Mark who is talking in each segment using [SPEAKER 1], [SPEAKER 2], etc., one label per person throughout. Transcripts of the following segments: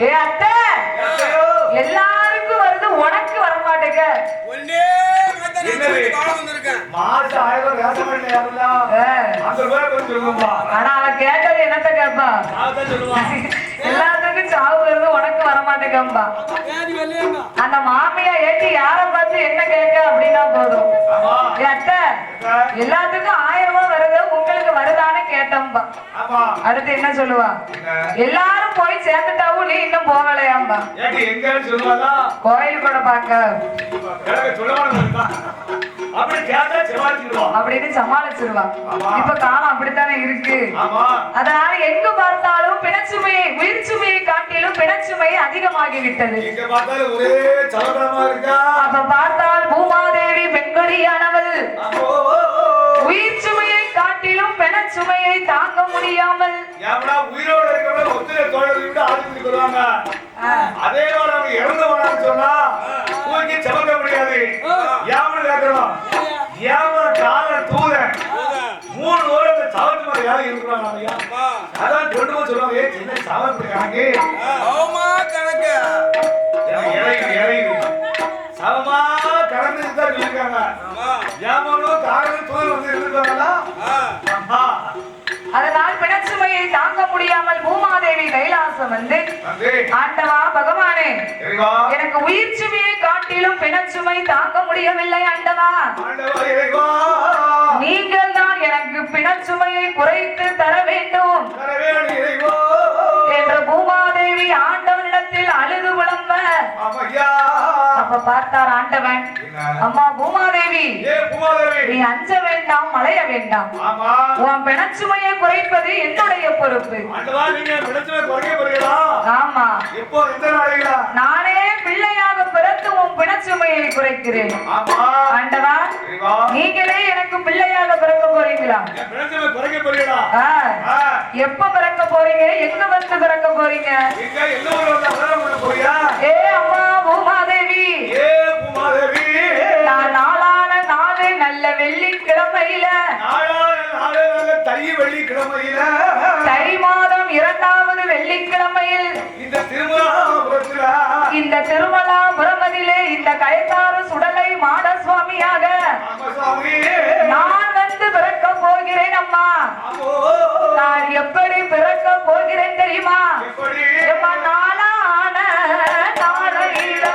[SPEAKER 1] ஏ அத்தை! எல்லாருக்கும் வருது உனக்கு வர மாட்டேங்க. ஆனா கேட்டது என்னத்த கேப்பா வருது உனக்கு வர மாட்டேங்கம்பா. அந்த மாமியா ஏற்றி யார பார்த்து என்ன கேட்க அப்படின்னா போதும் அத்தை எல்லாத்துக்கும் ஆயிரம் ரூபாய் வருது உங்களுக்கு வருதான்னு கேட்டோம்பா. அடுத்து என்ன சொல்லுவா? எல்லாரும் போய் சேர்ந்துட்டாவும் நீ இன்னும் போகலையாம்பா? கோயில் கூட
[SPEAKER 2] செவாச்சிடுவான்.
[SPEAKER 1] அப்படின்னு சமாளிச்சிருவா. இப்ப காலம் அப்படித்தானே இருக்கு. அதனால எங்க பார்த்தாலும் பிணச்சுமையை உயிர் சுமையை காட்டிலும் பிணச்சுமை அதிகமாகி விட்டது
[SPEAKER 2] எங்க பார்த்தாலும் ஒரே சலபலமா இருக்கா?
[SPEAKER 1] அப்ப பார்த்தால் பூமாதேவி பெண்கொடியானவள். உயிர் சுமையை காட்டிலும் பிணச்சுமையை தாங்க முடியாமல்.
[SPEAKER 2] உயிரோட இருக்கிறவங்க ஒத்திரை தோழரை விட்டு ஆதிபதி வருவாங்க
[SPEAKER 1] ஆ,
[SPEAKER 2] அதே போல அவங்க இறந்து போனான்னு சொன்னா தூக்கி சுமக்க முடியாது. ஏமன் கேட்கணும் ஏமன் கால தூத மூணு அந்த சவத்து மேல யாரும் இருக்கிறாங்க ஐயா அதான் போய் சொல்லுவாங்க ஏய் சின்ன சவத்து கணக்கு.
[SPEAKER 3] அவமா கணக்கு.
[SPEAKER 2] இறங்கி இறங்கி சவமா கலந்துட்டு தான் சொல்லியிருக்காங்க.
[SPEAKER 3] அம்மா,
[SPEAKER 2] ஏமனும் காரணம் தூதர் வந்து இருந்திருக்காங்களா?
[SPEAKER 3] ஆ,
[SPEAKER 2] ஆமா
[SPEAKER 1] அதனால் பிணச்சுமையை தாங்க முடியாமல் பூமாதேவி கைலாசம் வந்து ஆண்டவா பகவானே எனக்கு உயிர் சுமையை காட்டிலும் பிணச்சுமை தாங்க முடியவில்லை ஆண்டவா. நீங்கள் தான் எனக்கு பிணச்சுமையை குறைத்து தர வேண்டும் என்று பூமாதேவி ஆண்டவனிடத்தில் அழுது புலம்ப அப்ப பார்த்தார் ஆண்டவன் அம்மா பூமாதேவி. நீ அஞ்ச வேண்டாம் மலைய வேண்டாம். உன் பிணச்சுமையை குறைப்பது என்னுடைய பொறுப்பு. ஆமா. நானே பிள்ளையாக பிறந்து உன் பிணச்சுமையை குறைக்கிறேன். ஆண்டவா நீங்களே எனக்கு பிள்ளையாக பிறக்க போறீங்களா? எப்ப பிறக்க போறீங்க? எங்க வந்து பிறக்க போறீங்க?
[SPEAKER 2] இந்த
[SPEAKER 1] திருமலா புறமதிலே இந்த கயத்தாறு சுடலை மாட சுவாமியாக நான் வந்து பிறக்க போகிறேன் அம்மா. நான் எப்படி பிறக்க போகிறேன் தெரியுமா? எம்மா நாளான நாளையில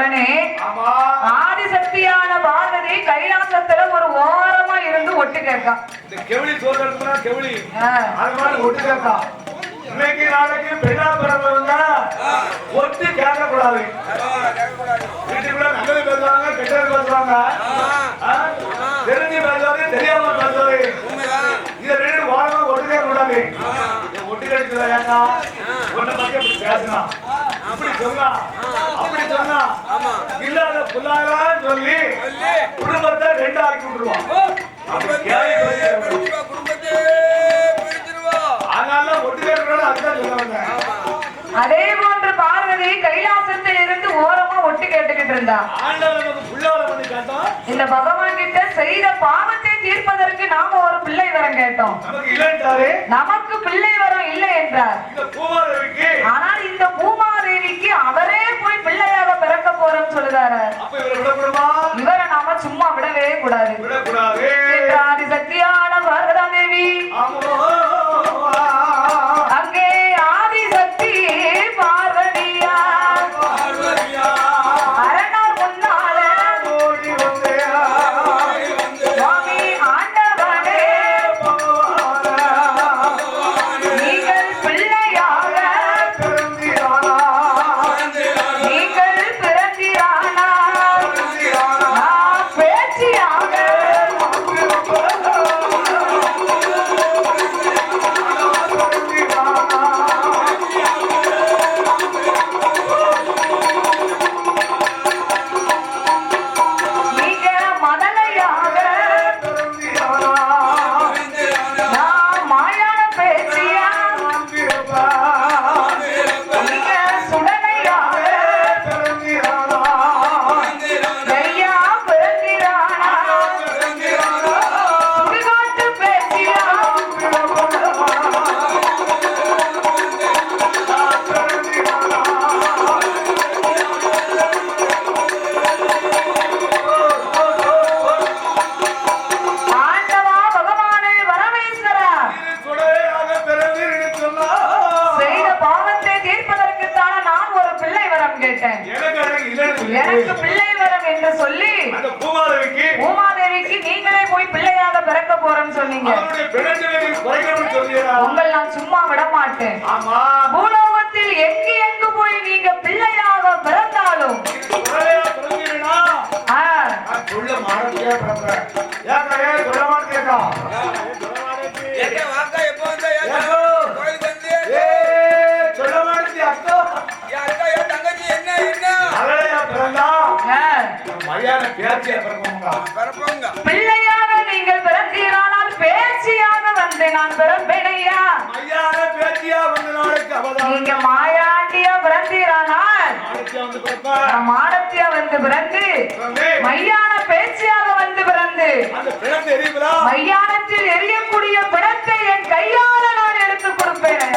[SPEAKER 1] உடனே ஆதிசக்தியான பார்வதி கைலாசத்துல ஒரு ஓரமா இருந்து ஒட்டு கேட்கான்
[SPEAKER 2] கெவிலி சோதனை கெவிலி. அது மாதிரி ஒட்டு கேட்கா. இன்னைக்கு நாளைக்கு பெண்ணா பிறந்தவங்க ஒட்டு கேட்கக்கூடாது. வீட்டுக்குள்ள நல்லது பேசுவாங்க கெட்டது பேசுவாங்க? தெரிஞ்சு பேசுவாங்க தெரியாம பேசுவாங்க இதை ரெண்டு வாரமா ஒட்டு கேட்க கூடாது ஒட்டு கிடைச்சதா ஏன்னா பத்தி அப்படி பேசலாம் அப்படி சொன்னா அப்படி சொன்னா
[SPEAKER 3] ஆமா.
[SPEAKER 2] இல்லாத புல்லாதான் சொல்லி குடும்பத்தை ரெண்டு ஆக்கி விட்டுருவான். அதனால ஒட்டுக்கிறோட அதுதான் சொல்ல வந்தேன்
[SPEAKER 3] ஆமா.
[SPEAKER 1] அதே போன்று பார்வதி கைலாசத்தில் இருந்து ஓரமா ஒட்டு கேட்டுக்கிட்டு இருந்தா. இந்த பகவான் கிட்ட செய்த பாவத்தை தீர்ப்பதற்கு நாம ஒரு பிள்ளை வரம் கேட்டோம்.
[SPEAKER 2] நமக்கு இல்லைன்றாரு.
[SPEAKER 1] நமக்கு பிள்ளை வரம் இல்லை என்றார். ஆனால் இந்த பூமாதேவிக்கு அவரே போய் பிள்ளையாக பிறக்க போறோம்னு சொல்லுதாரு.
[SPEAKER 2] அப்ப இவரை
[SPEAKER 1] நாம சும்மா விடவே கூடாது.
[SPEAKER 2] விடக்கூடாது.
[SPEAKER 1] என்ற ஆதிசக்தியான பார்வதாதேவி பிள்ளையாக நீங்கள் பிறந்தீரானால் பேச்சியாக வந்து நான் பிறப்பேனையா? நீங்க மாயாண்டியா பிறந்தீரானால்
[SPEAKER 2] நாளைக்கு வந்து
[SPEAKER 1] பிறந்து மையான பேச்சியாக வந்து பிறந்து மையானத்தில் எரியக்கூடிய பிணத்தை என் கையால நான் எடுத்து கொடுப்பேன்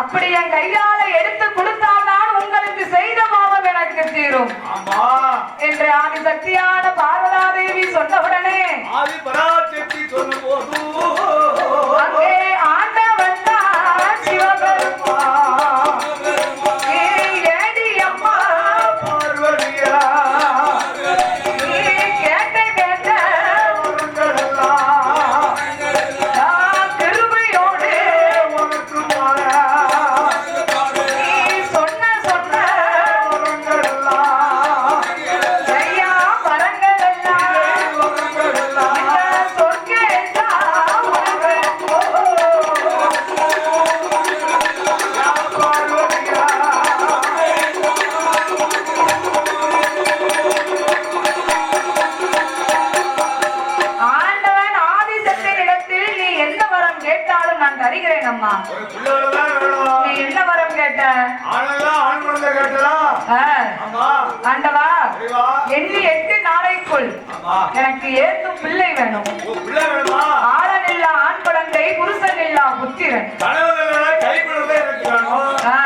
[SPEAKER 1] அப்படி என் கையால எடுத்து கொடுத்தால் நான் உங்களுக்கு செய்த எனக்கு தீரும் என்று ஆதிசக்தியான பார்வதாதேவி சொன்னவுடனே
[SPEAKER 2] ஆதி பராசக்தி சொல்லும் போது
[SPEAKER 1] அங்கே கேட்ட?
[SPEAKER 2] ஆனெல்லாம் ஆண் குழந்தை கேட்டதா?
[SPEAKER 1] ஆ,
[SPEAKER 2] ஆமா.
[SPEAKER 1] ஆண்டவா
[SPEAKER 2] சரிவா
[SPEAKER 1] எண்ணி எட்டு நாளைக்குள்
[SPEAKER 2] ஆமா.
[SPEAKER 1] எனக்கு ஏத்தும் பிள்ளை வேணும்.
[SPEAKER 2] உன் பிள்ளை வேணுமா?
[SPEAKER 1] ஆளன் இல்லா ஆண் குழந்தை புருஷன் இல்லா புத்திரன்.
[SPEAKER 2] கணவன் கை குழந்தை எனக்கு வேணும்.
[SPEAKER 1] ஆ,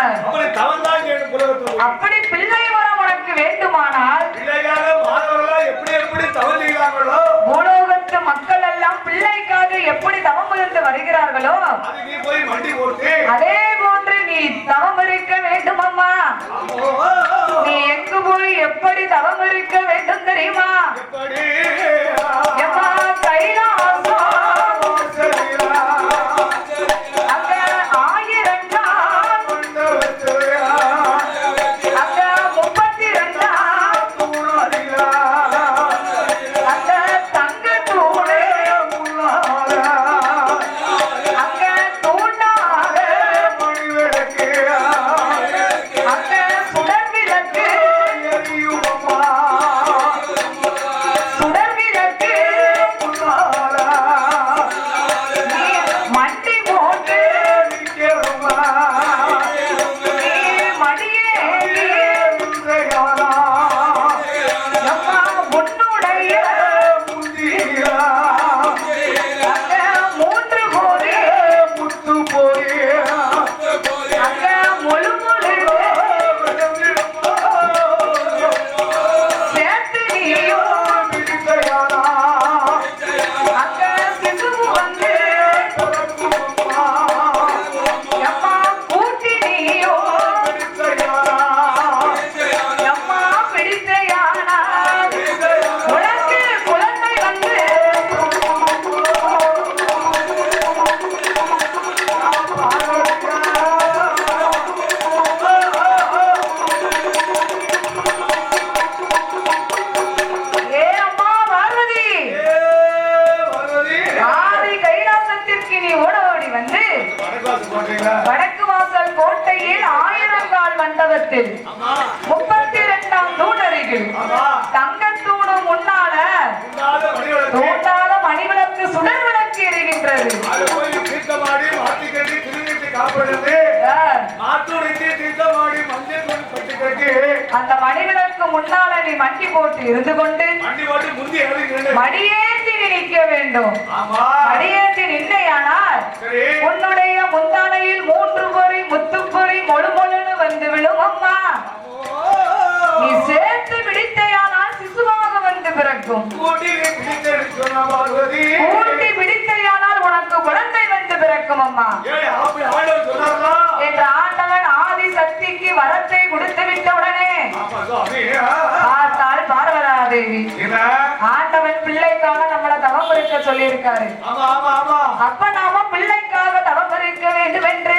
[SPEAKER 2] அப்படி
[SPEAKER 1] பிள்ளை வரம் உனக்கு வேண்டுமானால் பூலோகத்து மக்கள் எல்லாம் பிள்ளைக்காக எப்படி தவம் இருந்து வருகிறார்களோ
[SPEAKER 2] அது
[SPEAKER 1] தவம் இருக்க வேண்டும் அம்மா. நீ எங்கு போய் எப்படி தவம் இருக்க வேண்டும் தெரியுமா? கைலாசம். மண்டபத்தில் முப்பத்தி இரண்டாம் தூணருகில் தங்கத்தூணு முன்னால
[SPEAKER 2] மணிவிளக்கு.
[SPEAKER 1] சுடர் விளக்கு எரிகின்றது.
[SPEAKER 2] மாத்தி
[SPEAKER 1] அந்த மணிவிளக்கு முன்னால நீ மண்டி போட்டு இருந்து கொண்டு மடியேந்தி நிற்க வேண்டும். மடியேந்தி நின்னையானால் உன்னுடைய முந்தானையில் மூன்று பொறி முத்துப்பொறி மொழு மொழுன்னு அம்மா நீ சேர்த்து பிடித்தையானால் சிசுவாக வந்து பிறக்கும். ஊட்டி பிடித்தையானால் உனக்கு குழந்தை வந்து பிறக்கும் அம்மா. என்று ஆண்டவன் ஆதி சக்திக்கு வரத்தை கொடுத்து விட்ட உடனே. பார்த்தால் பார்வதாதேவி
[SPEAKER 2] என்ன?
[SPEAKER 1] ஆண்டவன் பிள்ளைக்காக நம்மள தவம் இருக்க
[SPEAKER 2] ஆமா ஆமா
[SPEAKER 1] அப்ப நாம பிள்ளைக்காக தவம் இருக்க வேண்டும் என்று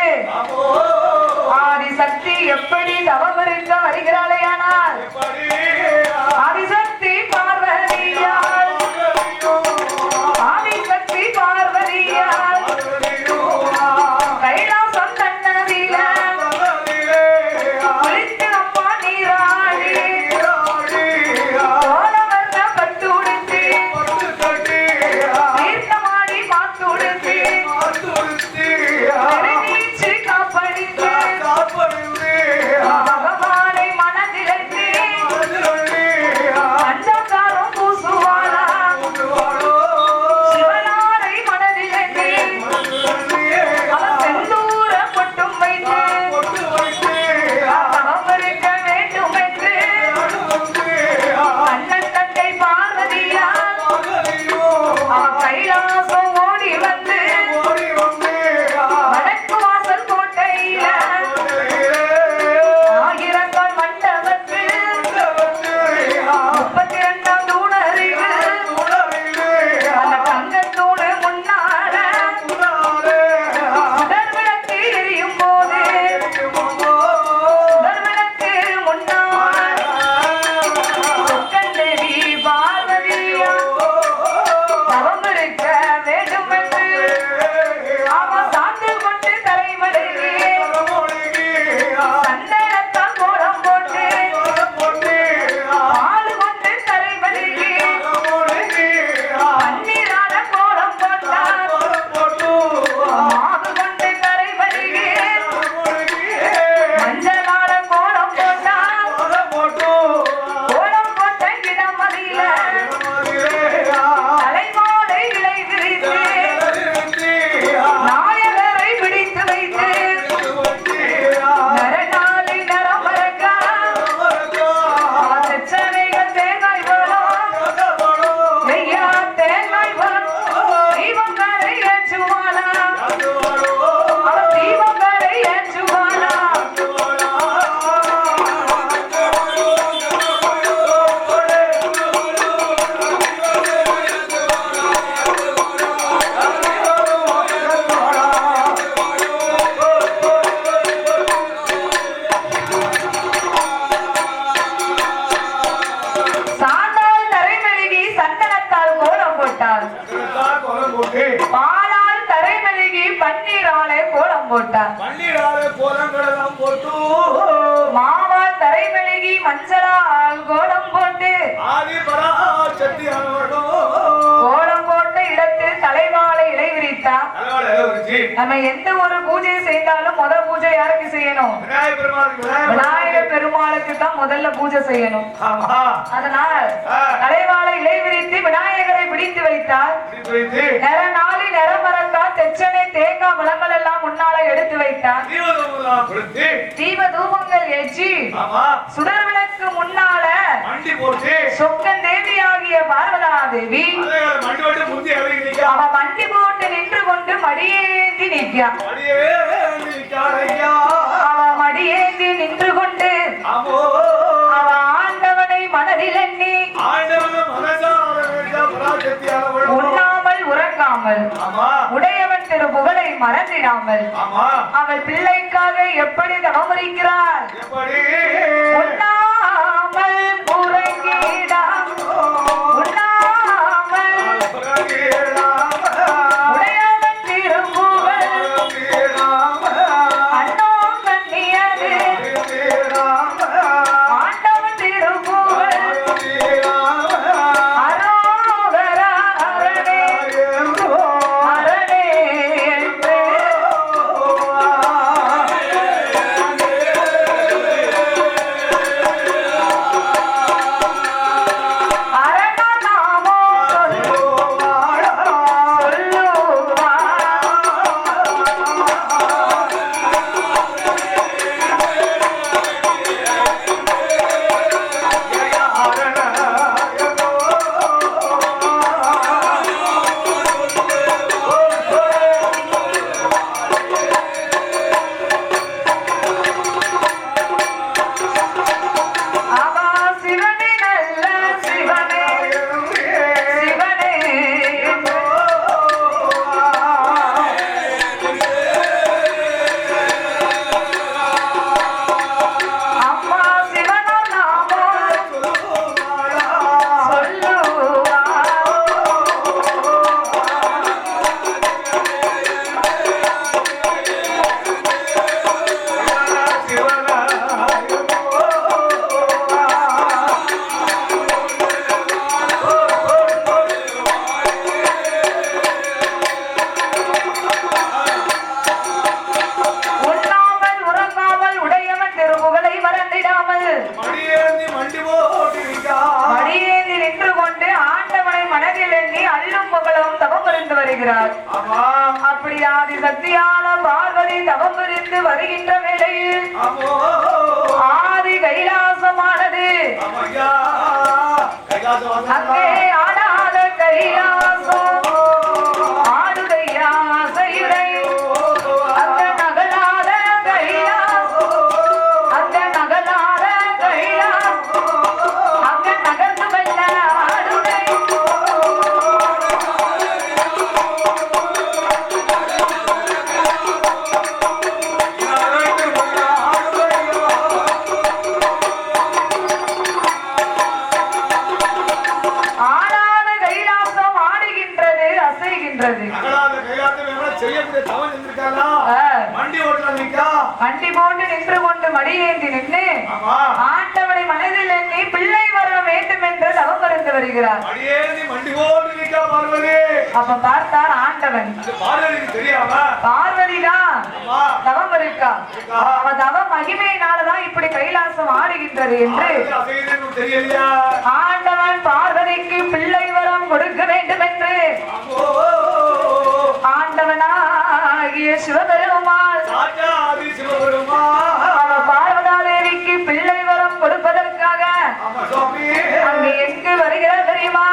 [SPEAKER 1] சக்தி எப்படி தவம் இருக்க வருகிறாளேயானால்
[SPEAKER 2] கோலங்களெல்லாம் போட்டு
[SPEAKER 1] மாவால் தரைமெழுகி மஞ்சளால் கோலம் போட்டு
[SPEAKER 2] ஆதி பராசக்தி ஆனவர்களும்
[SPEAKER 1] கோலம் போட்ட இடத்தில் தலைவாழை இலை விரித்தா
[SPEAKER 2] தலைவாழை இலை விரிச்சு,
[SPEAKER 1] நம்ம எந்த ஒரு பூஜை செய்தாலும் முத பூஜை யாருக்கு செய்யணும்?
[SPEAKER 2] விநாயகர் பெருமாளுக்கு
[SPEAKER 1] தான் முதல்ல பூஜை செய்யணும். அதனால். தலைவாழை இலை விரித்து விநாயகரை பிடித்து வைத்தார்
[SPEAKER 2] பிடித்து வைத்து.
[SPEAKER 1] நிறநாளி நிறமரக்கா தெச்சனை தேங்காய் பழங்கள் எல்லாம் முன்னால எடுத்து வைத்தார் தீப தூபங்கள் ஏற்றி சுடர் விளக்கு முன்னால சொக்கன் தேவி ஆகிய பார்வதா தேவி அவ மண்டி போட்டு நின்று கொண்டு மடியேந்தி நிற்கா அவ மடியேந்தி நின்று கொண்டு அவ ஆண்டவனை மனதில் எண்ணி உண்ணாமல் உறங்காமல் உடையவன் திரு புகழை மறந்திடாமல் அவள் பிள்ளைக்காக எப்படி தவமரிக்கிறாள்
[SPEAKER 2] எப்படி?
[SPEAKER 1] உண்ணாமல் வருகின்ற வேளையில் ஆதி கைலாசமானது. அங்கே ஆடாத கைலாசம். வண்டி போட்டு நின்று கொண்டு மடியேந்தி நின்று ஆண்டவனை மனதில் எண்ணி பிள்ளை வர வேண்டும் என்று தவம் கடந்து வருகிறார். அப்ப பார்த்தார் ஆண்டவன். பார்வதிதான் தவம் இருக்கா? அவ தவ மகிமையினாலதான் இப்படி கைலாசம் ஆடுகின்றது என்று. ஆண்டவன் பார்வதிக்கு பிள்ளை வரம் கொடுக்க வேண்டும் என்று. ஆண்டவனாகிய சிவபெருமாள் பார்வதாதேவிக்கு பிள்ளை வரம் கொடுப்பதற்காக அங்கு எங்கு வருகிறார் தெரியுமா?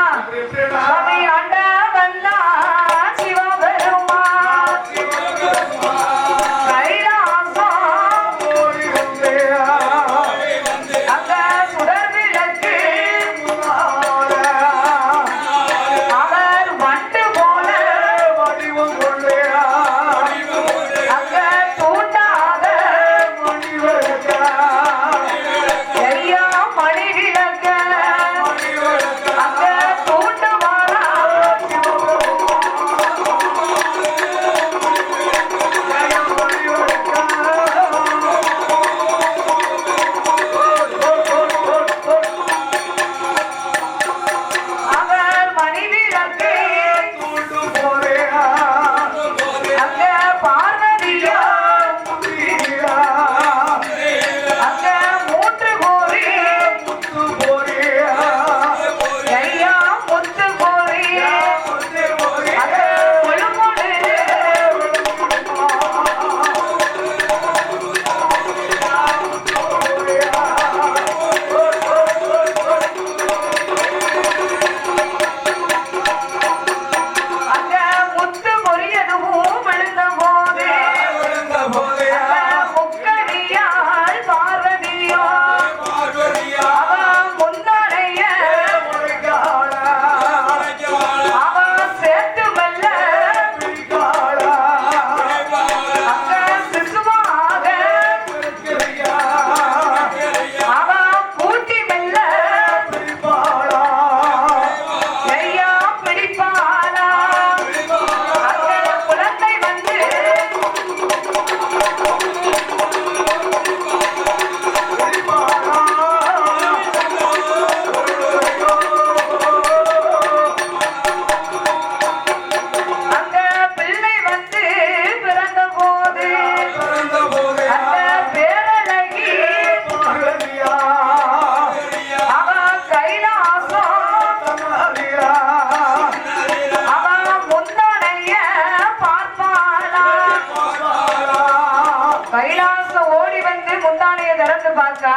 [SPEAKER 1] கைலாசம்
[SPEAKER 2] ஓடி
[SPEAKER 1] வந்து முந்தானையை திறந்து பார்த்தா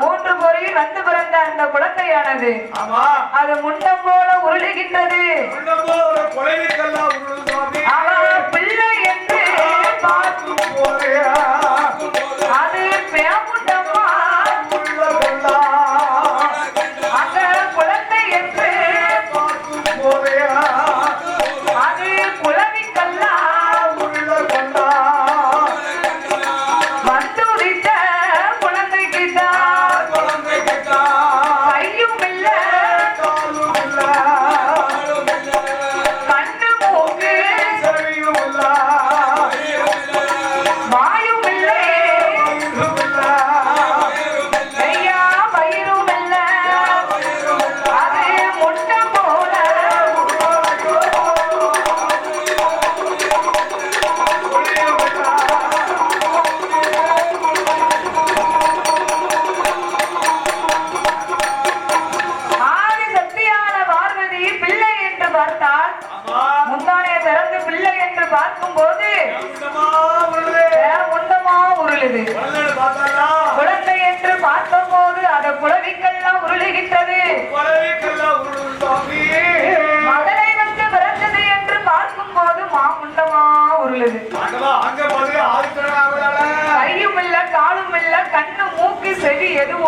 [SPEAKER 1] மூன்று பொறியில் வந்து பிறந்த அந்த குழந்தையானது. அது முண்டம் போல உருளுகின்றது. பிள்ளை என்று அது பேமுண்ட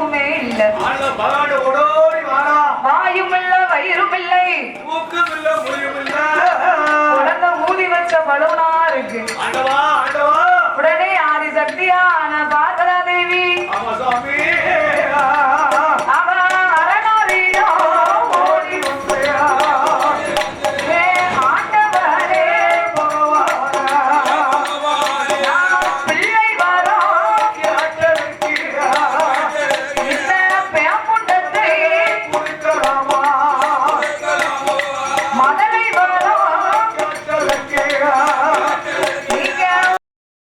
[SPEAKER 1] எதுவுமே இல்ல. வாயும் இல்லை வயிறும் இல்லை குழந்தை ஊதி வச்ச பலூனா இருக்கு. உடனே ஆதி சக்தியா